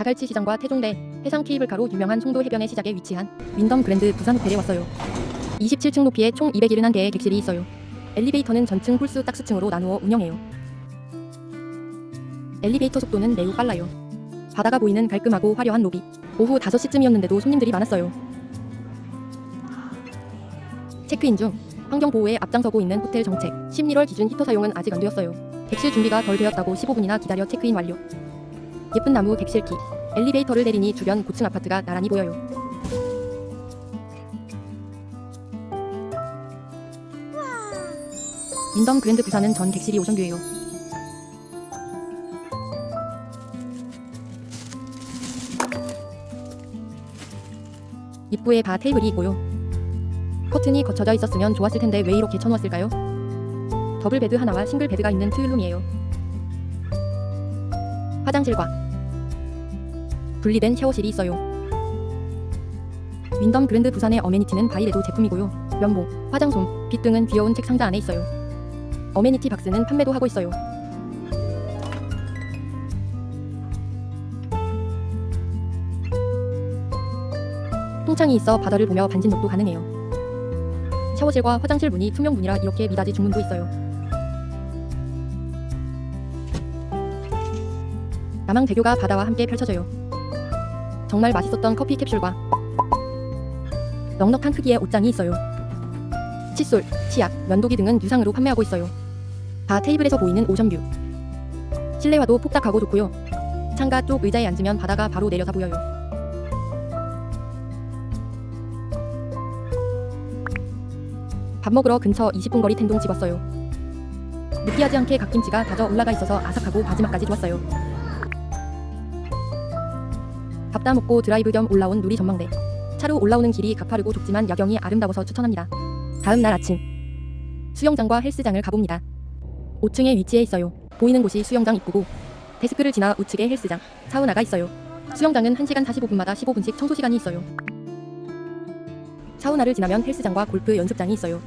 자갈치 시장과 태종대, 해상 케이블카로 유명한 송도 해변의 시작에 위치한 윈덤 그랜드 부산 호텔에 왔어요. 27층 높이에 총 271개의 객실이 있어요. 엘리베이터는 전층 홀수 딱수층으로 나누어 운영해요. 엘리베이터 속도는 매우 빨라요. 바다가 보이는 깔끔하고 화려한 로비. 오후 5시쯤이었는데도 손님들이 많았어요. 체크인 중 환경 보호에 앞장서고 있는 호텔 정책. 11월 기준 히터 사용은 아직 안 되었어요. 객실 준비가 덜 되었다고 15분이나 기다려 체크인 완료. 예쁜 나무 객실키. 엘리베이터를 내리니 주변 고층 아파트가 나란히 보여요. 윈덤 그랜드 부산은 전 객실이 오션뷰예요. 입구에 바 테이블이 있고요. 커튼이 거쳐져 있었으면 좋았을 텐데 왜 이렇게 쳐놓았을까요? 더블 베드 하나와 싱글 베드가 있는 트윌룸이에요. 화장실과 분리된 샤워실이 있어요. 윈덤 그랜드 부산의 어메니티는 바이레도 제품이고요. 면봉, 화장솜, 빛 등은 귀여운 책 상자 안에 있어요. 어메니티 박스는 판매도 하고 있어요. 통창이 있어 바다를 보며 반진욕도 가능해요. 샤워실과 화장실 문이 투명 문이라 이렇게 미닫이 중문도 있어요. 남항대교가 바다와 함께 펼쳐져요. 정말 맛있었던 커피 캡슐과 넉넉한 크기의 옷장이 있어요. 칫솔, 치약, 면도기 등은 유상으로 판매하고 있어요. 바 테이블에서 보이는 오션뷰. 실내화도 폭닥하고 좋고요. 창가 쪽 의자에 앉으면 바다가 바로 내려다 보여요. 밥 먹으러 근처 20분 거리 텐동 집었어요. 느끼하지 않게 갓김치가 다져 올라가 있어서 아삭하고 마지막까지 좋았어요. 밥다 먹고 드라이브 겸 올라온 누리 전망대. 차로 올라오는 길이 가파르고 좁지만 야경이 아름다워서 추천합니다. 다음 날 아침 수영장과 헬스장을 가봅니다. 5층에 위치해 있어요. 보이는 곳이 수영장 입구고 데스크를 지나 우측에 헬스장, 사우나가 있어요. 수영장은 1시간 45분마다 15분씩 청소 시간이 있어요. 사우나를 지나면 헬스장과 골프 연습장이 있어요.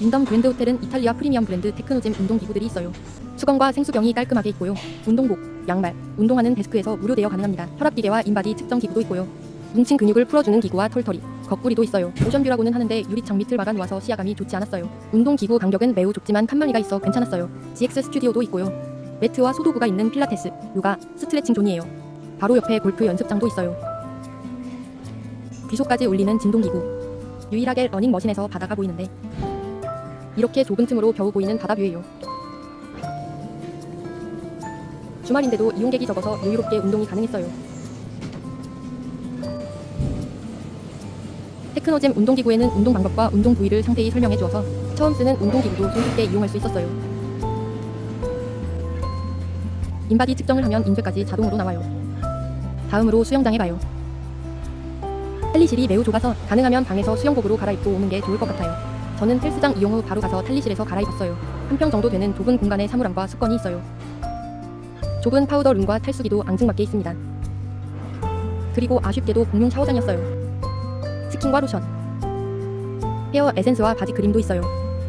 윈덤 그랜드 호텔은 이탈리아 프리미엄 브랜드 테크노잼 운동기구들이 있어요. 수건과 생수병이 깔끔하게 있고요. 운동복, 양말, 운동하는 데스크에서 무료 대여 가능합니다. 혈압기계와 인바디 측정 기구도 있고요. 뭉친 근육을 풀어주는 기구와 털털이, 거꾸리도 있어요. 오션뷰라고는 하는데 유리창 밑을 막아 놓아서 시야감이 좋지 않았어요. 운동기구 간격은 매우 좁지만 칸막이가 있어 괜찮았어요. GX 스튜디오도 있고요. 매트와 소도구가 있는 필라테스, 요가, 스트레칭 존이에요. 바로 옆에 골프 연습장도 있어요. 귀속까지 올리는 진동기구. 유일하게 러닝머신에서 바다가 보이는데 이렇게 좁은 틈으로 겨우 보이는 바다 뷰예요. 주말인데도 이용객이 적어서 여유롭게 운동이 가능했어요. 테크노잼 운동기구에는 운동 방법과 운동 부위를 상세히 설명해 주어서 처음 쓰는 운동기구도 손쉽게 이용할 수 있었어요. 인바디 측정을 하면 인쇄까지 자동으로 나와요. 다음으로 수영장에 가요. 탈리실이 매우 좁아서 가능하면 방에서 수영복으로 갈아입고 오는 게 좋을 것 같아요. 저는 헬스장 이용 후 바로 가서 탈리실에서 갈아입었어요. 한 평 정도 되는 좁은 공간에 사물함과 습건이 있어요. 좁은 파우더 룸과 탈수기도 앙증맞게 있습니다. 그리고 아쉽게도 공용 샤워장이었어요. 스킨과 로션, 헤어 에센스와 바지 크림도 있어요.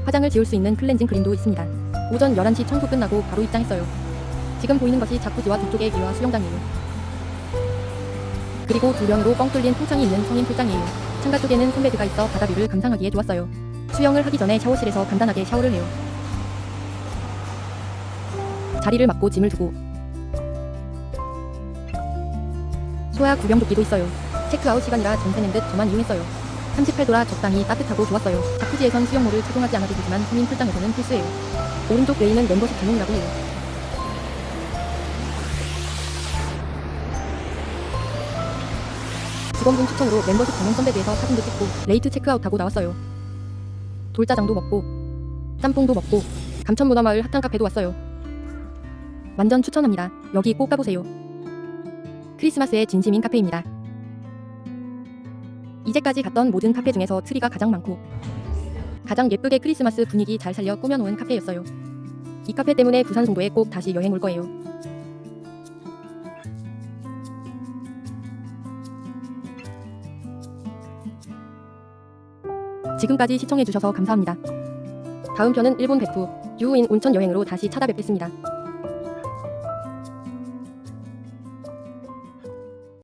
화장을 지울 수 있는 클렌징 크림도 있습니다. 오전 11시 청소 끝나고 바로 입장했어요. 지금 보이는 것이 자쿠지와 뒤쪽의 뷰와 수영장이에요. 그리고 두 면으로 뻥 뚫린 통창이 있는 성인 풀장이에요. 창가 쪽에는 손베드가 있어 바다뷰를 감상하기에 좋았어요. 수영을 하기 전에 샤워실에서 간단하게 샤워를 해요. 자리를 막고 짐을 두고 소야 구명조끼도 있어요. 체크아웃 시간이라 전세낸 듯 저만 이용했어요. 38도라 적당히 따뜻하고 좋았어요. 자쿠지에선 수영모를 착용하지 않아도 되지만 성인 풀장에서는 필수예요. 오른쪽 레인은 멤버십 전용이라고 해요. 직원분 추천으로 멤버십 전용 선베드에서 사진도 찍고 레이트 체크아웃하고 나왔어요. 돌짜장도 먹고 짬뽕도 먹고 감천문화마을 핫한 카페도 왔어요. 완전 추천합니다. 여기 꼭 가보세요. 크리스마스의 진심인 카페입니다. 이제까지 갔던 모든 카페 중에서 트리가 가장 많고 가장 예쁘게 크리스마스 분위기 잘 살려 꾸며놓은 카페였어요. 이 카페 때문에 부산 송도에 꼭 다시 여행 올 거예요. 지금까지 시청해주셔서 감사합니다. 다음 편은 일본 베프, 유후인 온천 여행으로 다시 찾아뵙겠습니다.